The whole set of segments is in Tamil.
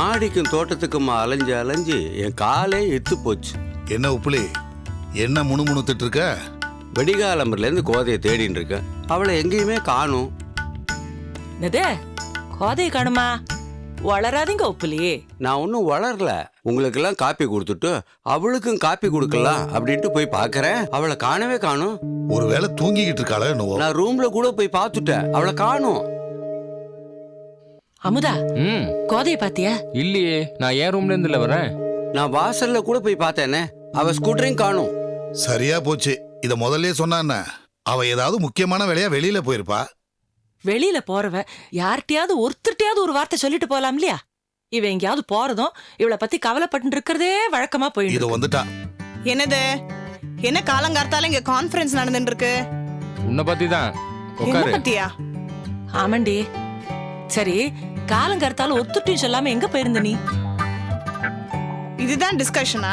மாடிக்கும் தோட்டத்துக்குமா அலைஞ்சு அலைஞ்சு என் காலே எத்து போச்சு. என்ன உப்புலி என்ன முணுமுணுத்துட்டு இருக்க? வெடிகாலம்பர்லேருந்து கோதையை தேடின்னு இருக்கேன். அவளை எங்கேயுமே காணும். என்னது? கோதையை காணுமா? வளராதீங்க உப்புலி நான் ஒன்றும் வளரல. உங்களுக்கெல்லாம் காப்பி கொடுத்துட்டு அவளுக்கும் காப்பி கொடுக்கலாம் அப்படின்ட்டு போய் பார்க்கறேன். அவளை காணவே காணும். ஒருவேளை தூங்கிக்கிட்டு இருக்காளோ என்னவோ. நான் ரூம்ல கூட போய் பார்த்துட்டேன். அவளை காணும். அமுதா ம். கோதையை பாத்தியா? இல்லையே நான் ஏன் ரூம்ல இருந்து இல்ல வரேன் நான் வாசல்ல கூட போய் பார்த்தேனே அவ ஸ்கூட்டரையும் காணும். சரியா போச்சு. இத முதல்லயே சொன்னான்ன அவ ஏதாவது முக்கியமான வேலையா வெளியில போயிருப்பா? வெளியில போறவ யார்கிட்டயாவது ஒருத்தர்கிட்டயாவது ஒரு வார்த்தை சொல்லிட்டு போலாம் இல்லையா? இவ எங்கேயாவது போறதும் இவளை பத்தி கவலைப்பட்டு இருக்கிறதே வழக்கமா இது போயிடும் வந்துட்டா. என்னது? என்ன காலங்கார்த்தால இங்க கான்ஃபரன்ஸ் நடந்துட்டு இருக்கு? உன்னை பத்தி தான் என்ன உட்காரு பத்தியா? ஆமாண்டி. சரி காலங்கருத்தாலும் ஒத்துட்டையும் சொல்லாம எங்க போயிருந்த நீ? இதுதான் டிஸ்கஷனா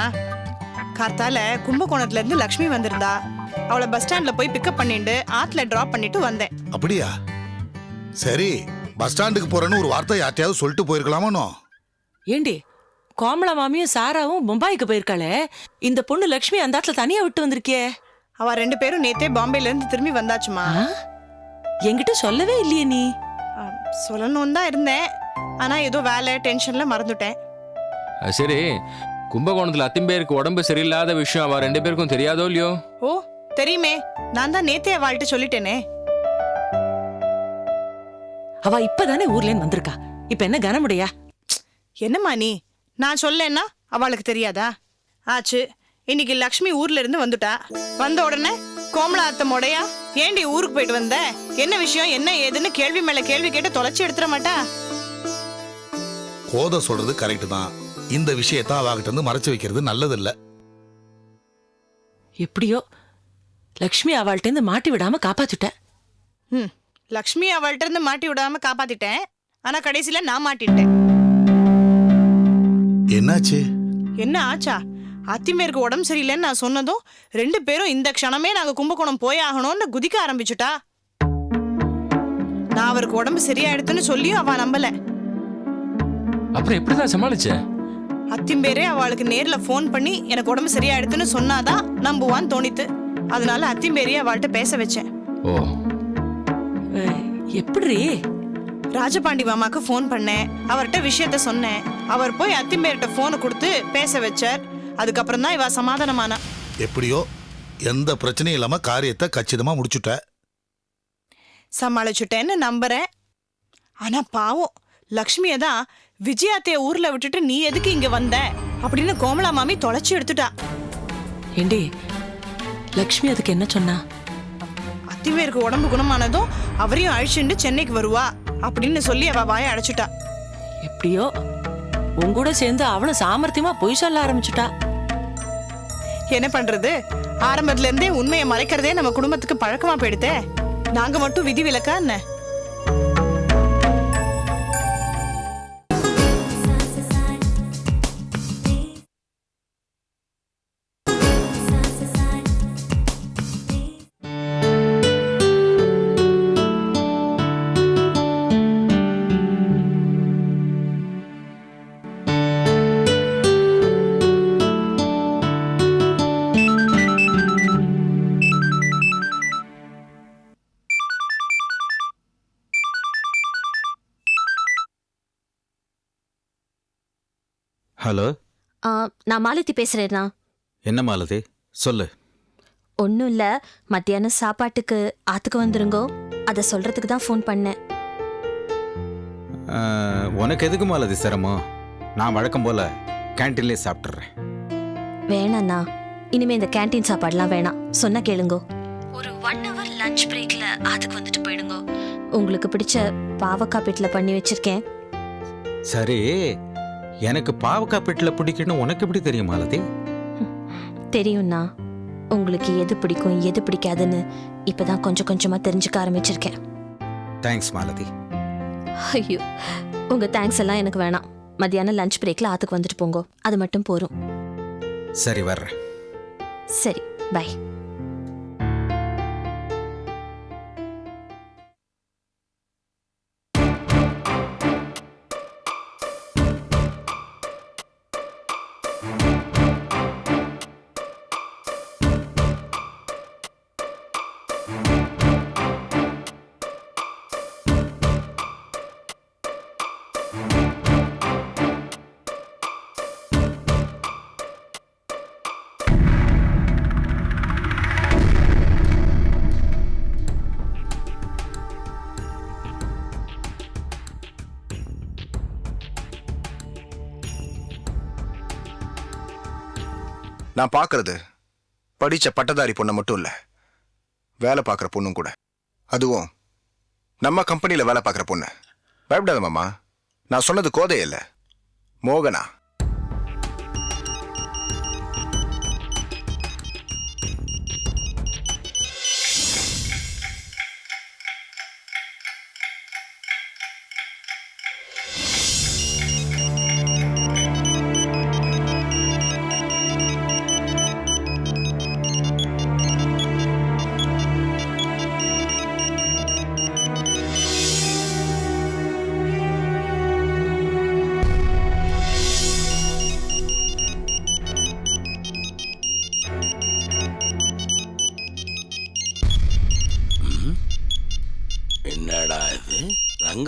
கார்த்தால கும்பகோணத்துல இருந்து லக்ஷ்மி வந்திருந்தா. அவளை பஸ் ஸ்டாண்ட்ல போய் பிக்கப் பண்ணிட்டு ஆத்துல டிராப் பண்ணிட்டு வந்தேன். அப்படியா? சரி பஸ் ஸ்டாண்டுக்கு போறேன்னு ஒரு வார்த்தை யார்ட்டையாவது சொல்லிட்டு போயிருக்கலாமோ ஏண்டி கோமலா மாமியும் சாராவும் மும்பாய்க்கு போயிருக்காளே? இந்த பொண்ணு லக்ஷ்மி அந்த இடத்துல தனியா விட்டு வந்திருக்கியே? அவ ரெண்டு பேரும் நேத்தே பாம்பேல இருந்து திரும்பி வந்தாச்சுமா? என்கிட்ட சொல்லவே இல்லையே நீ. சொல்லணும்னு தான் இருந்தேன். ஆனா ஏதோ வேலை டென்ஷன்ல மறந்துட்டேன். அது சரி. கும்பகோணத்துல அத்திம்பேருக்கு உடம்பு சரியில்லாத விஷயம் அவ ரெண்டு பேருக்கும் தெரியாதோ இல்லையோ? ஓ தெரியுமே. நான் தான் நேத்தே அவள்கிட்ட சொல்லிட்டேனே. அவ இப்பதானே ஊர்ல இருந்து வந்திருக்கா. இப்ப என்ன கனமுடையா? என்னம்மா நீ? நான் சொல்லேன்னா அவளுக்கு தெரியாதா? ஆச்சு. இன்னைக்கு லக்ஷ்மி ஊர்ல இருந்து வந்துட்டா. வந்த உடனே கோமலா அத்தை மொடையா ஏண்டி ஊருக்கு போயிட்டு வந்த? என்ன விஷயம்? என்ன ஏதுன்னு கேள்வி மேல கேள்வி கேட்டு தொலைச்சி எடுத்துட மாட்டா? கோத சொல்றது கரெக்ட் தான். இந்த விஷயத்த அவகிட்ட இருந்து மறைச்சு வைக்கிறது நல்லதில்ல. எப்படியோ லக்ஷ்மி அவள்கிட்ட இருந்து மாட்டி விடாம காப்பாத்திட்ட. ம் லக்ஷ்மி அவள்கிட்ட இருந்து மாட்டி விடாம காப்பாத்திட்டேன். ஆனா கடைசியில நான் மாட்டிட்டேன். என்னாச்சு? என்ன ஆச்சா? அத்திமேருக்கு உடம்பு சரியில்லைன்னு நான் சொன்னதும் ரெண்டு பேரும் இந்த க்ஷணமே நாங்க கும்பகோணம் போய் ஆகணும்னு குதிக்க ஆரம்பிச்சுட்டா. நான் அவருக்கு உடம்பு சரியாயிடுதுன்னு சொல்லியும் அவ நம்பல. அப்புறம் எப்படிதான் சமாளிச்ச? அத்திம்பேரே அவளுக்கு நேர்ல ஃபோன் பண்ணி எனக்கு உடம்பு சரியாயிடுதுன்னு சொன்னாதான் நம்புவான்னு தோணித்து. அதனால அத்திம்பேரியை அவள்கிட்ட பேச வச்சேன். ஓ. எப்படி ராஜபாண்டி மாமாக்கு ஃபோன் பண்ணேன். அவர்கிட்ட விஷயத்த சொன்னேன். அவர் போய் அத்திம்பேர்கிட்ட ஃபோனை கொடுத்து பேச வச்சார். அதுக்கப்புறம் தான் இவ சமாதானமானா. எப்படியோ எந்த பிரச்சனையும் இல்லாம காரியத்தை கச்சிதமா முடிச்சுட்ட. சமாளிச்சுட்டேன்னு நம்புறேன். ஆனா பாவம் லக்ஷ்மியை தான் விஜயாத்தைய ஊர்ல விட்டுட்டு நீ எதுக்கு இங்க வந்த? அப்படின்னு கோமலா மாமி தொலைச்சி எடுத்துட்டா. ஏண்டி லக்ஷ்மி அதுக்கு என்ன சொன்னா? அத்திவேருக்கு உடம்பு குணமானதும் அவரையும் அழிச்சுண்டு சென்னைக்கு வருவா அப்படின்னு சொல்லி அவ வாயை அடைச்சிட்டா. எப்படியோ உன் கூட சேர்ந்து அவளும் சாமர்த்தியமா பொய் சொல்ல ஆரம்பிச்சுட்டா. என்ன பண்றது? ஆரம்பத்துல இருந்தே உண்மையை மறைக்கிறதே நம்ம குடும்பத்துக்கு பழக்கமா போயிடுதே. நாங்க மட்டும் விதி விலக்கா என்ன? ஹலோ? ஆ, நான் மாலதி பேசுறேண்ணா என்ன மாலதி? சொல்லு. ஒன்றும் இல்லை. மத்தியானம் சாப்பாட்டுக்கு ஆத்துக்கு வந்துருங்கோ. அதை சொல்றதுக்கு தான் ஃபோன் பண்ணேன் அஹ், உனக்கு எதுக்கு மாலதி சிரமம்? நான் வழக்கம் போல கேன்டீன்லேயே சாப்பிட்றேன் வேணாண்ணா. இனிமே இந்த கேண்டீன் சாப்பாடுலாம் வேணாம். சொன்ன கேளுங்கோ. ஒரு ஒன் ஹவர் லஞ்ச் பிரேக்ல ஆத்துக்கு வந்துட்டு போயிடுங்கோ. உங்களுக்கு பிடிச்ச பாவக்காய் பிட்டில் பண்ணி வச்சிருக்கேன். சரி. எனக்கு பாவக்காய் பெட்டில் பிடிக்குன்னு உனக்கு எப்படி தெரியும் மாலதி? தெரியும்ண்ணா உங்களுக்கு எது பிடிக்கும் எது பிடிக்காதுன்னு இப்பதான் கொஞ்சம் கொஞ்சமா தெரிஞ்சுக்க ஆரம்பிச்சிருக்கேன். தேங்க்ஸ் மாலதி. ஐயோ உங்க தேங்க்ஸ் எல்லாம் எனக்கு வேணாம். மத்தியானம் லஞ்ச் பிரேக்ல ஆத்துக்கு வந்துட்டு போங்கோ. அது மட்டும் போரும் சரி வர்றேன். சரி பை நான் பார்க்கறது. படித்த பட்டதாரி பொண்ணை மட்டும் இல்லை. வேலை பார்க்குற பொண்ணும் கூட. அதுவும் நம்ம கம்பெனியில் வேலை பார்க்குற பொண்ணு. பயப்படாத மாமா. நான் சொன்னது கோதை மோகனா?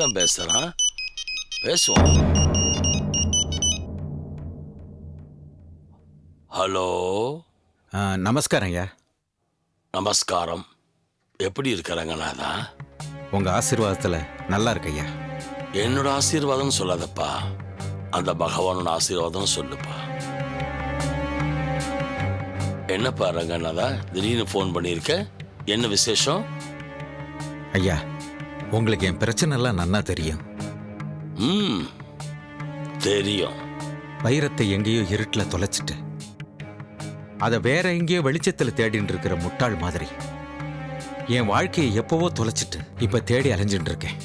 ரங்கம் பேசுறான் பேசுவோம். ஹலோ? ஆ, நமஸ்காரம் ஐயா. நமஸ்காரம். எப்படி இருக்க ரங்கநாதா? உங்க ஆசீர்வாதத்துல நல்லா இருக்கு ஐயா. என்னோட ஆசீர்வாதம் சொல்லாதப்பா. அந்த பகவானோட ஆசீர்வாதம் சொல்லுப்பா. என்னப்பா ரங்கநாதா? திடீர்னு ஃபோன் பண்ணியிருக்க? என்ன விசேஷம்? ஐயா உங்களுக்கு என் பிரச்சனை எல்லாம் நன்னா தெரியும். ம் தெரியும். வைரத்தை எங்கேயோ இருட்டுல தொலைச்சிட்டு. அதை வேற எங்கேயோ வெளிச்சத்துல தேடிட்டு இருக்கிற முட்டாள் மாதிரி. என் வாழ்க்கையை எப்பவோ தொலைச்சிட்டு இப்ப தேடி அலைஞ்சுட்டு இருக்கேன்.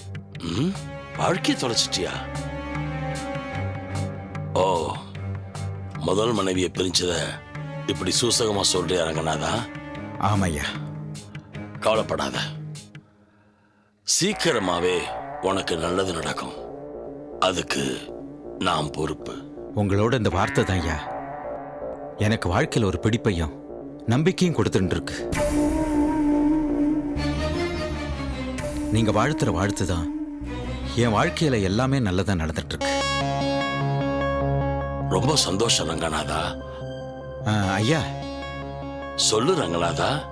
ம் வாழ்க்கையை தொலைச்சிட்டியா? ஓ முதல் மனைவியை பிரிஞ்சத இப்படி சூசகமா சொல்றியா ரங்கநாதா? ஆமையா. கவலைப்படாத. சீக்கிரமாவே உனக்கு நல்லது நடக்கும். அதுக்கு நான் பொறுப்பு. உங்களோட இந்த வார்த்தை தான் ஐயா. எனக்கு வாழ்க்கையில் ஒரு பிடிப்பையும் நம்பிக்கையும் கொடுத்துட்டு இருக்கு நீங்க வாழ்த்துற வாழ்த்து தான் என் வாழ்க்கையில எல்லாமே நல்லதா நடந்துட்டு இருக்கு ரொம்ப சந்தோஷம் ரங்கநாதா. ஆ, ஐயா. சொல்லு ரங்கநாதா.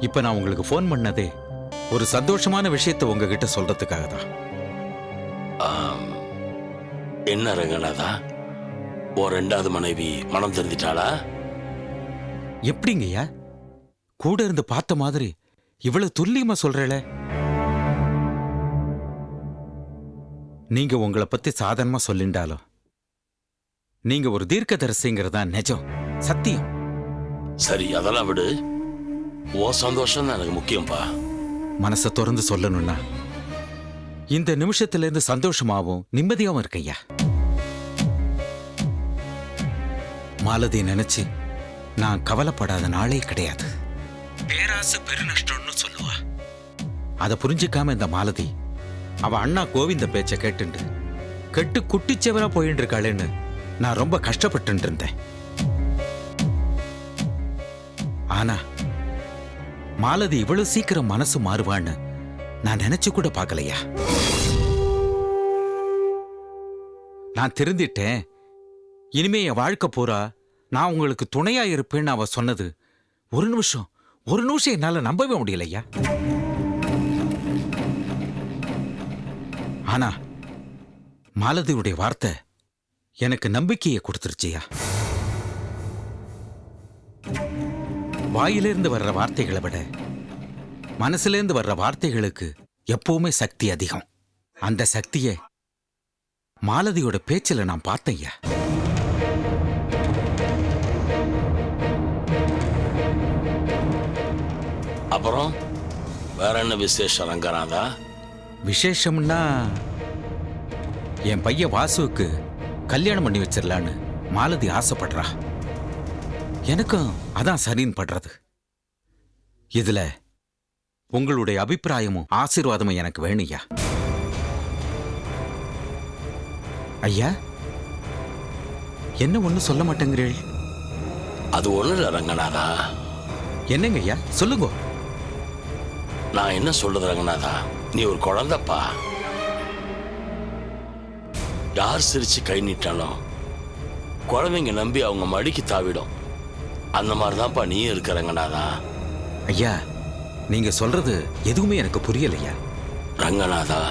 இப்ப நான் உங்களுக்கு ஃபோன் பண்ணதே ஒரு சந்தோஷமான விஷயத்தை உங்ககிட்ட சொல்றதுக்காக தான் என்ன ரங்கநாதா? உன் ரெண்டாவது மனைவி மனம் தெரிஞ்சிட்டாளா? எப்படிங்கய்யா? கூட இருந்து பார்த்த மாதிரி இவ்வளவு துல்லியமா சொல்றேளே. நீங்க உங்களை பத்தி சாதாரணமா சொல்லிண்டாலும் நீங்க ஒரு தீர்க்கதரிசிங்கிறதா நிஜம் சத்தியம். சரி அதெல்லாம் விடு. உன் சந்தோஷம் தான் எனக்கு முக்கியம்பா. மனசை திறந்து சொல்லணும்னா. இந்த நிமிஷத்துல இருந்து சந்தோஷமாவும் நிம்மதியாவும் இருக்கையா மாலதி நினைச்சு நான் கவலைப்படாத நாளே கிடையாது. பேராசை பெருநஷ்டம்னு சொல்லுவா. அதை புரிஞ்சுக்காம இந்த மாலதி அவ அண்ணா கோவிந்த பேச்ச கேட்டுண்டு கெட்டு குட்டிச்சவரா போயிட்டு இருக்காளேன்னு நான் ரொம்ப கஷ்டப்பட்டு இருந்தேன் ஆனா மாலதி இவ்வளவு சீக்கிரம் மனசு மாறுவான்னு நான் நினைச்சு கூட பார்க்கலையா? நான் திருந்திட்டேன். இனிமே என் வாழ்க்கை பூரா நான் உங்களுக்கு துணையா இருப்பேன்னு அவ சொன்னது ஒரு நிமிஷம் ஒரு நிமிஷம் என்னால நம்பவே முடியலையா? ஆனா மாலதியுடைய வார்த்தை எனக்கு நம்பிக்கையை கொடுத்துருச்சியா? வாயிலிருந்து வர்ற வார்த்தைகளை விட மனசுலேருந்து வர்ற வார்த்தைகளுக்கு எப்பவுமே சக்தி அதிகம். அந்த சக்தியை மாலதியோட பேச்சில் நான் பார்த்தேன்யா அப்புறம் வேற என்ன விசேஷம் ரங்கநாதா? விசேஷம்னா என் பையன் வாசுவுக்கு கல்யாணம் பண்ணி வச்சிடலான்னு மாலதி ஆசைப்படுறா. எனக்கும் அதான் சரின்னு படுறது. இதுல உங்களுடைய அபிப்பிராயமும் ஆசீர்வாதமும் எனக்கு வேணும்யா ஐயா. என்ன ஒன்றும் சொல்ல மாட்டேங்கிறீள்? அது ஒண்ணு ரங்கநாதா. என்னங்க ஐயா? சொல்லுங்க. நான் என்ன சொல்றது ரங்கநாதா? நீ ஒரு குழந்தைப்பா. யார் சிரிச்சு கை நீட்டாலும் குழந்தைங்க நம்பி அவங்க மடிக்கு தாவிடும். அந்த மாதிரி தான்ப்பா நீயும் இருக்க ரங்கநாதா ஐயா நீங்க சொல்றது எதுவுமே எனக்கு புரியலையா? ரங்கநாதா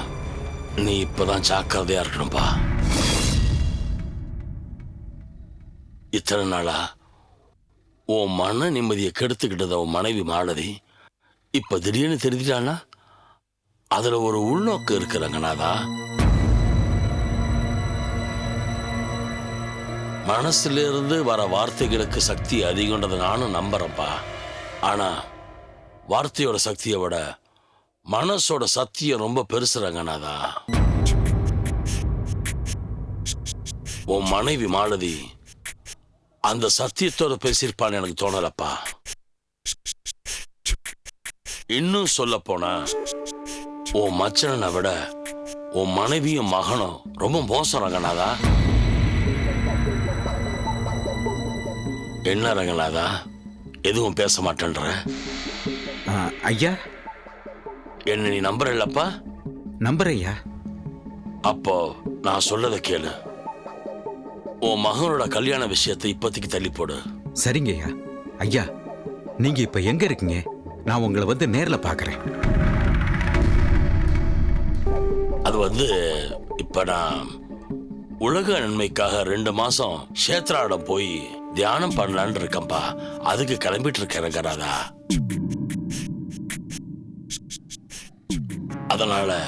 நீ இப்பதான் ஜாக்கிரதையா இருக்கணும்பா. இத்தனை நாளா உன் மன நிம்மதியை கெடுத்துக்கிட்டத உன் மனைவி மாலதி இப்ப திடீர்னு தெரிஞ்சிட்டானா அதுல ஒரு உள்நோக்கம் இருக்கிறங்கனாதா மனசுல இருந்து வர வார்த்தைகளுக்கு சக்தி அதிகம்ன்றதை நானும் நம்புறேன்ப்பா. ஆனா வார்த்தையோட சக்தியை விட மனசோட சத்தியம் ரொம்ப பெருசு ரங்கநாதா உன் மனைவி மாலதி அந்த சத்தியத்தோட பேசியிருப்பான்னு எனக்கு தோணலப்பா. இன்னும் சொல்ல போனா உன் மச்சனை விட உன் மனைவியும் மகனும் ரொம்ப மோசம் ரங்கநாதா என்ன ரங்கநாதா எதுவும் பேச மாட்டேன்ற? ஐயா? என்ன நீ நம்புறல்லப்பா? நம்புறேன் ஐயா அப்போ நான் சொல்லதை கேளு. உன் மகனோட கல்யாண விஷயத்தை இப்போதைக்கு தள்ளி போடு சரிங்க ஐயா ஐயா நீங்க இப்ப எங்க இருக்கீங்க? நான் உங்களை வந்து நேர்ல பார்க்கறேன். அது வந்து இப்ப நான் உலக நன்மைக்காக ரெண்டு மாசம் கஷேத்ராடம் போய் தியானம் பண்ணலான்னு இருக்கேன்ப்பா. அதுக்கு கிளம்பிட்டு இருக்கேன் ரங்கநாதா. அதனால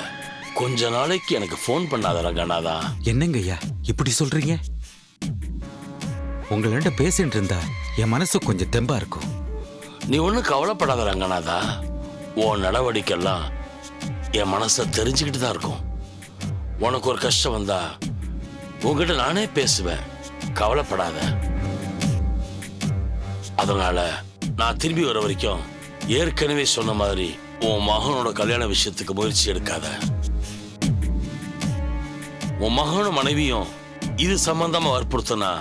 கொஞ்ச நாளைக்கு எனக்கு ஃபோன் பண்ணாத ரங்கநாதா. என்னங்க ஐயா இப்படி சொல்றீங்க? உங்கள்ட்ட பேசிட்டு இருந்தா என் மனசு கொஞ்சம் தெம்பா இருக்கும். நீ ஒன்றும் கவலைப்படாத ரங்கநாதா. உன் நடவடிக்கைலாம் என் மனசை தெரிஞ்சுக்கிட்டு தான் இருக்கும். உனக்கு ஒரு கஷ்டம் வந்தா உங்ககிட்ட நானே பேசுவேன். கவலைப்படாத. அதனால நான் திரும்பி வர வரைக்கும் ஏற்கனவே சொன்ன மாதிரி உன் மகனோட கல்யாண விஷயத்துக்கு முயற்சி எடுக்காத. உன் மகனும் மனைவியும் இது சம்பந்தமா வற்புறுத்தினா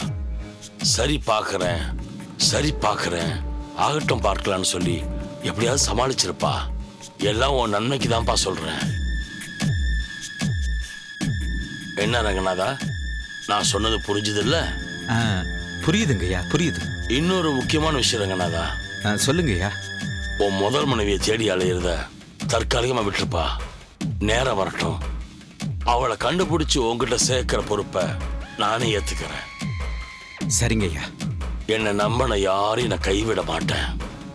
சரி பார்க்கறேன் சரி பார்க்கறேன் ஆகட்டும் பார்க்கலாம்னு சொல்லி எப்படியாவது சமாளிச்சிருப்பா. எல்லாம் உன் நன்மைக்கு தான்ப்பா சொல்றேன். என்ன ரங்கநாதா? நான் சொன்னது புரிஞ்சுது இல்ல ஆ, புரியுதுங்க ஐயா புரியுது. இன்னொரு முக்கியமான விஷயம் ரங்கநாதா. ஆ, சொல்லுங்க ஐயா உன் முதல் மனைவியை தேடி அலையிறத தற்காலிகமா விட்டுருப்பா. நேரம் வரட்டும். அவளை கண்டுபிடிச்சு உன்கிட்ட சேர்க்கிற பொறுப்பை நானே ஏத்துக்கிறேன். சரிங்க ஐயா என்னை நம்பின யாரையும் நான் கைவிட மாட்டேன்.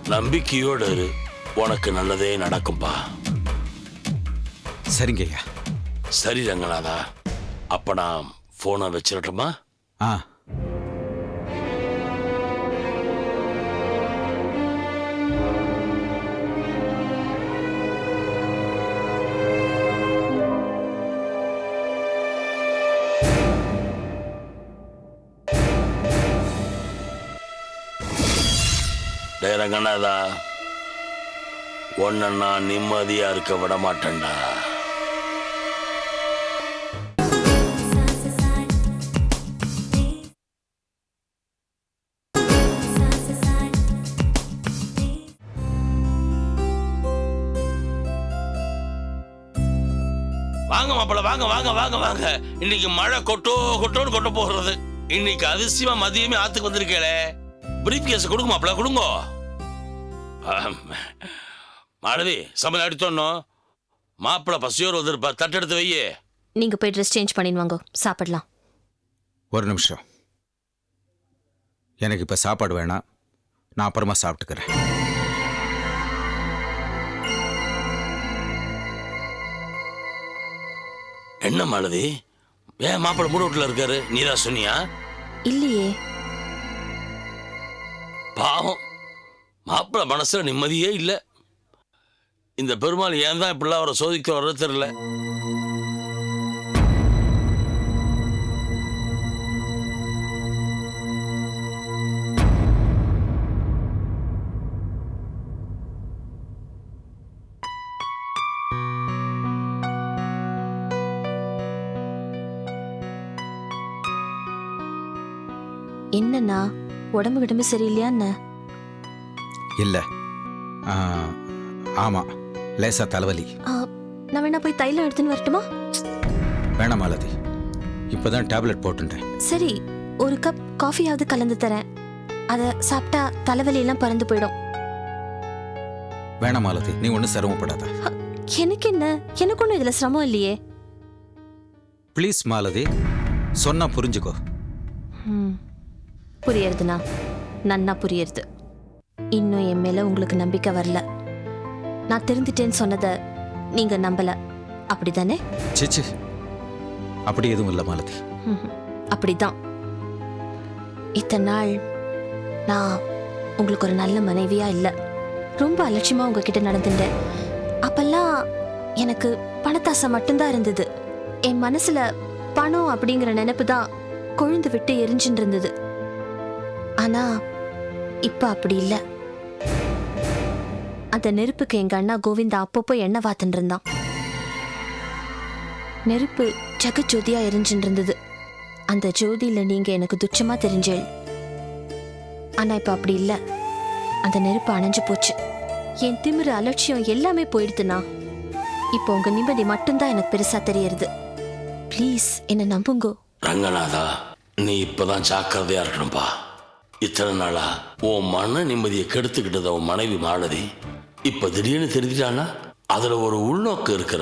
நம்பிக்கையோடு இரு. உனக்கு நல்லதே நடக்கும்பா. சரிங்க ஐயா சரி ரங்கநாதா. அப்ப நான் போனை வச்சிடட்டுமா ஆ. ரங்கநாதா உன்னை நான் நிம்மதியா இருக்க விட மாட்டேன்டா. வாங்க வாங்க வாங்க வாங்க. இன்னைக்கு மழை கொட்டோ கொட்டோன்னு கொட்ட போகிறது இன்னைக்கு அதிசயமா மதியமே ஆத்துக்கு வந்திருக்கேளே. பிரீஃப் கேஸ் கொடுங்க மாப்பிள கொடுங்க. மாலதி சமையல் அடித்தோன்னோ மாப்பிள பசியோர் வந்திருப்பா தட்டெடுத்து வையே. நீங்க போய் ட்ரெஸ் சேஞ்ச் பண்ணின்னு வாங்க. சாப்பிடலாம். ஒரு நிமிஷம். எனக்கு இப்ப சாப்பாடு வேணாம். நான் அப்புறமா சாப்பிட்டுக்கிறேன். என்ன மாலதி ஏன் மாப்பிள மூட வீட்டுல இருக்காரு? நீதான் சொன்னியா? இல்லையே. பாவம். மாப்பிள மனசுல நிம்மதியே இல்ல. இந்த பெருமாள் ஏன் தான் இப்படிலாம் அவரை சோதிக்க வர்றது தெரியல. என்னண்ணா? உடம்பு கிடம்பு சரியில்லையா என்ன இல்ல. ஆ, ஆமா. லேசா தலைவலி. நான் வேணா போய் தைலம் எடுத்துன்னு வரட்டுமா? வேணாம் மாலதி. இப்பதான் டேப்லெட் போட்டுட்டேன். சரி ஒரு கப் காஃபியாவது கலந்து தரேன். அதை சாப்பிட்டா தலைவலி எல்லாம் பறந்து போயிடும். வேணாம் மாலதி நீ ஒன்றும் சிரமப்படாத. எனக்கு என்ன எனக்கு ஒன்றும் இதுல சிரமம் இல்லையே. ப்ளீஸ் மாலதி சொன்னா புரிஞ்சுக்கோ. ம். புரியறதுண்ணா. நன்னா புரியுறது. இன்னும் என் மேல உங்களுக்கு நம்பிக்கை வரல. நான் திருந்துட்டேன்னு சொன்னதை நீங்க நம்பல. அப்படிதானே? சிச்சு. அப்படி எதுவும் இல்லை மாலதி. அப்படிதான். இத்தனை நாள் நான் உங்களுக்கு ஒரு நல்ல மனைவியா இல்ல. ரொம்ப அலட்சியமா உங்ககிட்ட நடந்துட்டேன். அப்பெல்லாம் எனக்கு பணத்தாசை மட்டும்தான் இருந்தது. என் மனசுல பணம் அப்படிங்கிற நினைப்பு தான் கொழுந்து விட்டு எரிஞ்சுட்டு இருந்தது. ஆனா இப்ப அப்படி இல்ல. அந்த நெருப்புக்கு எங்க அண்ணா கோவிந்தா அப்பப்போ எண்ணெய் வாத்துட்டு இருந்தான். நெருப்பு ஜெகஜோதியா எரிஞ்சுட்டு இருந்தது. அந்த ஜோதியில நீங்க எனக்கு துச்சமா தெரிஞ்சேள். ஆனா இப்ப அப்படி இல்ல. அந்த நெருப்பு அணைஞ்சு போச்சு. என் திமிரு அலட்சியம் எல்லாமே போயிடுதுண்ணா. இப்போ உங்க நிம்மதி மட்டும்தான் எனக்கு பெருசா தெரியறது. ப்ளீஸ் என்ன நம்புங்கோ. ரங்கநாதா நீ இப்பதான் ஜாக்கிரதையா இருக்கணும்பா. இத்தனை நாளா உன் மன நிம்மதியை கெடுத்துக்கிட்டது உன் மனைவி மாலதி. இப்ப திடீர்னு தெரிஞ்சிட்டானா அதுல ஒரு உள்நோக்கம் இருக்கு